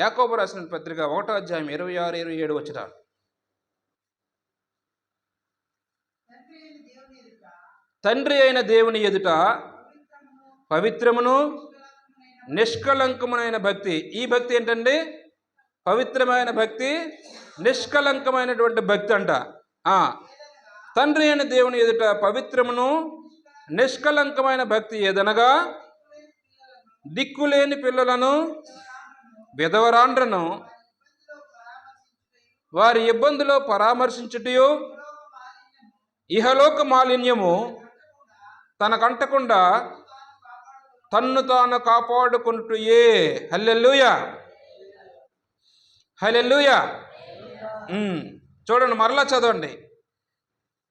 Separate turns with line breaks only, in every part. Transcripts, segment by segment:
యాకోబు రాసిన పత్రిక ఒకటో అధ్యాయం ఇరవై ఆరు ఇరవై ఏడు వచ్చిన. తండ్రి అయిన దేవుని ఎదుట పవిత్రమును నిష్కలంకమునైన భక్తి. ఈ భక్తి ఏంటండి? పవిత్రమైన భక్తి నిష్కలంకమైనటువంటి భక్తి అంట. తండ్రి అయిన దేవుని ఎదుట పవిత్రమును నిష్కలంకమైన భక్తి ఏదనగా? దిక్కులేని పిల్లలను విధవరాండ్రను వారి ఇబ్బందులో పరామర్శించుటయు ఇహలోక మాలిన్యము తనకంటకుండా తన్ను తాను కాపాడుకుంటుయే హల్లెలూయ. హల్లెలూయ. చూడండి మరలా చదవండి.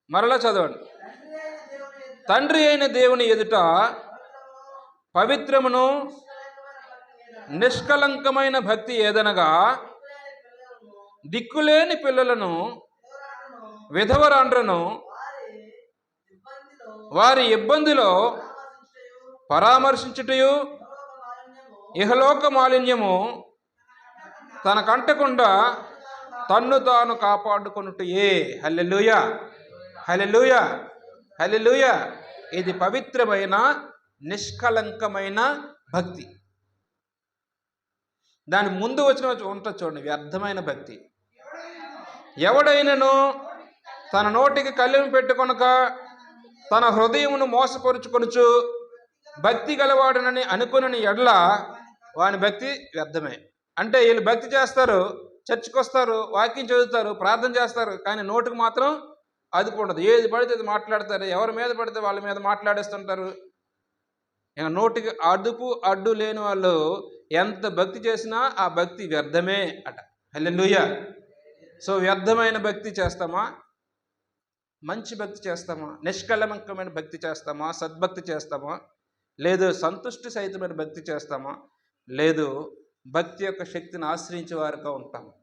మరలా చదవండి. తండ్రి అయిన దేవుని ఎదుట పవిత్రమును నిష్కలంకమైన భక్తి ఏదనగా దిక్కులేని పిల్లలను విధవరాండ్రను వారి ఇబ్బందిలో పరామర్శించుటయు ఇహలోక మాలిన్యము తనకంటకుండా తన్ను తాను కాపాడుకొనుటయే. హల్లెలూయ హల్లెలూయ హల్లెలూయ. ఇది పవిత్రమైన నిష్కలంకమైన భక్తి. దాని ముందు వచ్చిన ఉంటుంది చూడండి వ్యర్థమైన భక్తి. ఎవడైనను తన నోటికి కళ్ళెము పెట్టుకొనక తన హృదయమును మోసపరుచుకొనుచు భక్తి గలవాడనని అనుకుని ఎడల వాని భక్తి వ్యర్థమే. అంటే వీళ్ళు భక్తి చేస్తారు చర్చికి వస్తారు వాక్యం చదువుతారు ప్రార్థన చేస్తారు కానీ నోటికి మాత్రం అదుపు ఉండదు. ఏది పడితే అది మాట్లాడతారు. ఎవరి మీద పడితే వాళ్ళ మీద మాట్లాడేస్తుంటారు. నోటికి అదుపు అడ్డు లేని వాళ్ళు ఎంత భక్తి చేసినా ఆ భక్తి వ్యర్థమే అట. హల్లెలూయా. సో వ్యర్థమైన భక్తి చేస్తామా? మంచి భక్తి చేస్తామా? నిష్కళంకమైన భక్తి చేస్తామా? సద్భక్తి చేస్తామా? లేదు సంతుష్టి సహితమైన భక్తి చేస్తామా? లేదు భక్తి యొక్క శక్తిని ఆశ్రయించే వారుగా ఉంటాము.